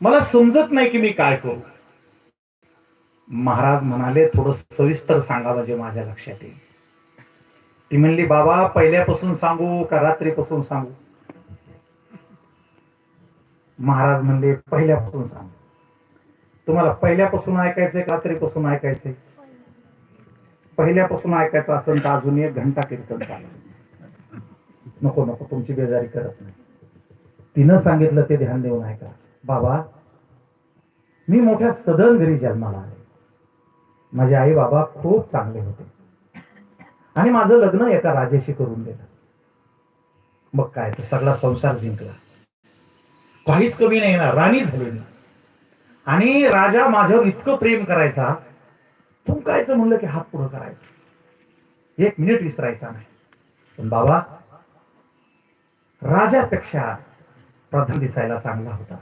मला समजत नाही की मी काय करू. महाराज म्हणाले थोडं सविस्तर सांगा म्हणजे माझ्या लक्षात येईल. ती म्हणली बाबा पहिल्यापासून सांगू का रात्रीपासून सांगू? महाराज म्हणले पहिल्यापासून सांगू. तुम्हाला पहिल्यापासून ऐकायचंय का रात्रीपासून ऐकायचंय? पहिल्यापासून ऐकायचं असेल तर अजून एक घंटा कीर्तन चालू नको नको तुमची बेजारी करत नाही. तिनं सांगितलं ते ध्यान देऊन ऐका. बाबा मी मोठ्या सदन घरी जन्माला आले. माझे आई बाबा खूप चांगले होते. आणि माझं लग्न एका राजेशी करून दिलं मग काय तर सगळा संसार जिंकला. काहीच कमी नाही ना राणी झाली ना आणि राजा माझ्यावर इतकं प्रेम करायचा थुंकायचं म्हणलं की हात पुढं करायचा. एक मिनिट विसरायचा नाही. पण बाबा राजापेक्षा प्रधान दिसायला चांगला होता.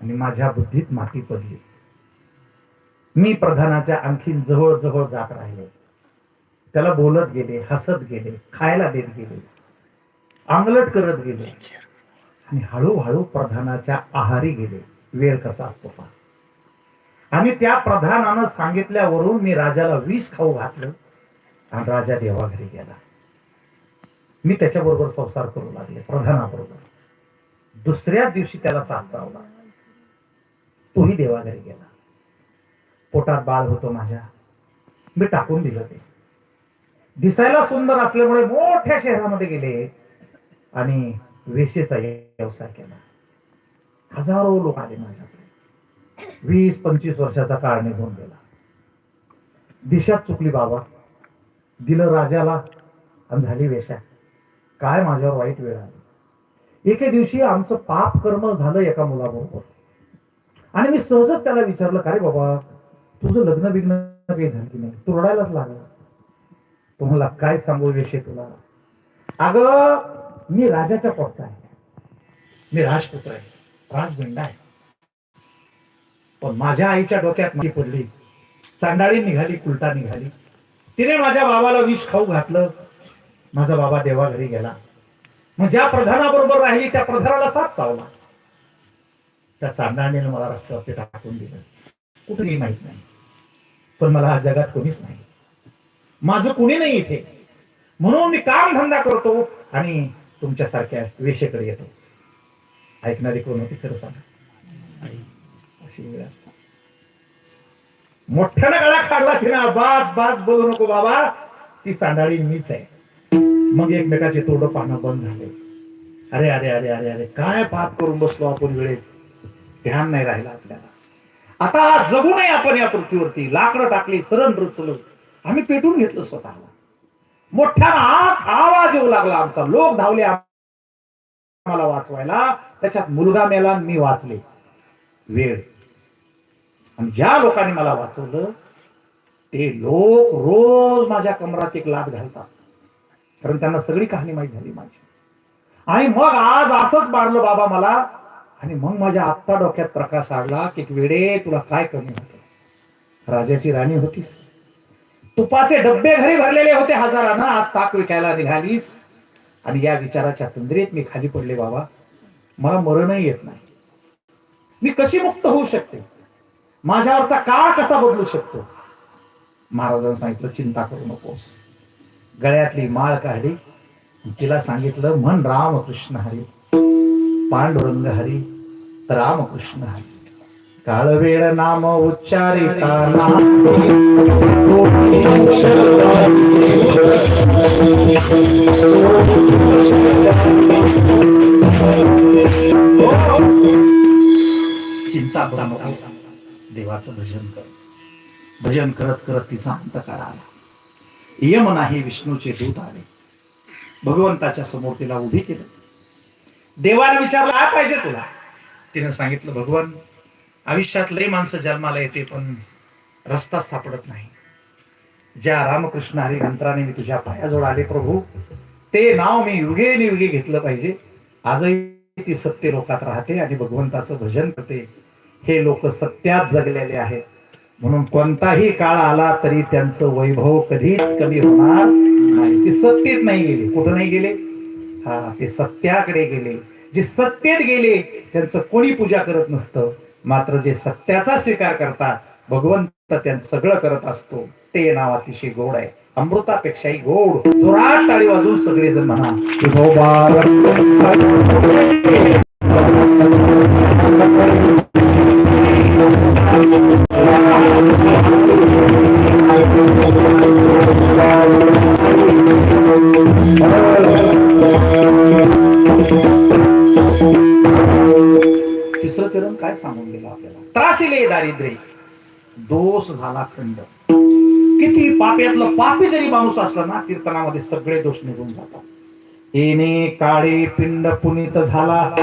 आणि माझ्या बुद्धीत माती पडली. मी प्रधानाच्या आणखीन जवळजवळ जात राहिले. त्याला बोलत गेले हसत गेले खायला देत गेले आंगलट करत गेले. आणि हळूहळू प्रधानाच्या आहारी गेले. वेळ कसा असतो पहा. आणि त्या प्रधानानं सांगितल्यावरून मी राजाला विष खाऊ घातलं आणि राजा देवाघरी गेला. मी त्याच्याबरोबर संसार करू लागले प्रधानाबरोबर. दुसऱ्याच दिवशी त्याला साथ चावला. तोही देवाघरी गेला? पोटात बाळ होतो माझ्या. मी टाकून दिलं ते. दिसायला सुंदर असल्यामुळे मोठ्या शहरामध्ये गेले. आणि वेशेचा व्यवसाय केला. हजारो लोक आले माझ्याकडे. वीस पंचवीस वर्षाचा काळ निघून गेला. दिशात चुकली बाबा. दिलं राजाला आणि झाली वेशा काय माझ्यावर वाईट वेळ आली. एके दिवशी आमचं पाप कर्म झालं एका मुलाबरोबर. आणि मी सहजच त्याला विचारलं का रे बाबा तुझं लग्न बिग्न काही झालं की नाही? तू रडायलाच लागला. तुम्हाला काय सांगू विषय तुला? अगं मी राजाच्या पोटचा आहे. मी राजपुत्र आहे. राजगंड आहे. पण माझ्या आईच्या डोक्यात माती पडली. चांडाळी निघाली कुलटा निघाली. तिने माझ्या बाबाला विष खाऊ घातलं. माझा बाबा देवाघरी गेला. मग ज्या प्रधानाबरोबर राहिली त्या प्रधानाला साथ चावला. त्या चांडाळीने मला रस्त्यावरती टाकून दिलं. कुठेही माहीत नाही. पण मला हा जगात कोणीच नाही. माझं कुणी नाही इथे. म्हणून मी काम धंदा करतो आणि तुमच्यासारख्या वेशेकडे येतो. ऐकणारी कोण होती खरं सांगा. अशी वेळ असतात मोठ्यानं गळा काढला तिनं. बास बास बोलू नको बाबा. ती सांडाळी मीच आहे. मग एकमेकाचे तोंड पाहणं बंद झाले. अरे अरे अरे अरे अरे काय पाप करून बसलो आपण वेळेत. ध्यान नाही राहिलं आपल्याला. आता जगू नये आपण या पृथ्वीवरती. लाकडं टाकली सरण रचलं. आम्ही पेटून घेतलं स्वतःला. मोठ्यानं आवाज येऊ लागला आमचा. लोक धावले आम्हाला वाचवायला. त्याच्यात मुलगा मेला मी वाचले. वेळ. आणि ज्या लोकांनी मला वाचवलं ते लोक रोज माझ्या कमरात एक लाभ घालतात. कारण त्यांना सगळी कहाणी माहीत झाली माझी. आणि मग आज असंच मारलं बाबा मला आणि मग माझ्या आत्ता डोक्यात प्रकाश आडला की वेडे तुला काय कमी होत? राजाची राणी होतीस. तुपाचे डब्बे घरी भरलेले होते हजारांना. आज ताक विकायला निघालीस. आणि या विचाराच्या तंद्रीत मी खाली पडले बाबा. मला मरणही येत नाही. मी कशी मुक्त होऊ शकते? माझ्यावरचा काळ कसा बदलू शकतो? महाराजांनी सांगितलं चिंता करू नकोस. गळ्यातली माळ काढली. तिला सांगितलं म्हण रामकृष्ण हरी. पांडुरंग हरी रामकृष्ण हरी. काळवेळ नाम उच्चारिता चिंता देवाचं भजन कर. भजन करत करत तिचा अंत काळ आला यम नाही विष्णूचे दूत आले. भगवंताच्या समोर तिला उभी केलं. देवाने विचारलं काय पाहिजे तुला? तिनं सांगितलं भगवान आयुष्यात लय माणसं जन्माला येते पण रस्ता सापडत नाही. ज्या रामकृष्ण हरी मंत्राने मी तुझ्या पायाजवळ आले प्रभू ते नाव मी युगे युगे घेतलं पाहिजे. आजही ती सत्य लोकात राहते आणि भगवंताचं भजन करते. हे लोक सत्यात जगलेले आहेत. म्हणून कोणताही काळ आला तरी त्यांचं वैभव कधीच कमी होणार नाही. ते सत्तेत नाही गेले कुठं नाही गेले? हा ते सत्याकडे गेले. जे सत्तेत गेले त्यांचं कोणी पूजा करत नसतं. मात्र जे सत्याचा स्वीकार करतात भगवंत त्यांचं सगळं करत असतो. ते नाव अतिशय गोड आहे. अमृतापेक्षाही गोड. जोरात टाळी वाजवून सगळेजण म्हणा सांगून गेलं आपल्याला. त्रासिले दारिद्र्य. दोष झाला खंड. किती पाप्यातलं पापी जरी माणूस असला ना कीर्तनामध्ये सगळे दोष निघून जातात. येणे काळे पिंड पुनीत झाला.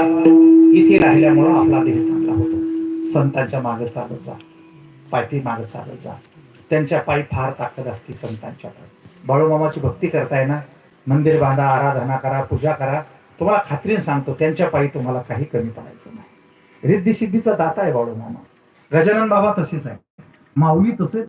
इथे राहिल्यामुळं आपला देह चांगला होतो. संतांच्या मागे चालत जा. पायती मागे चालत जा. त्यांच्या पायी फार ताकद असते संतांच्या बाळूमामाची भक्ती करताय ना? मंदिर बांधा आराधना करा पूजा करा. तुम्हाला खात्रीने सांगतो त्यांच्या पायी तुम्हाला काही कमी पडायचं नाही. रिद्धी सिद्धीचा दाता आहे बाळूमामा गजानन बाबा तसेच आहे माऊली तसेच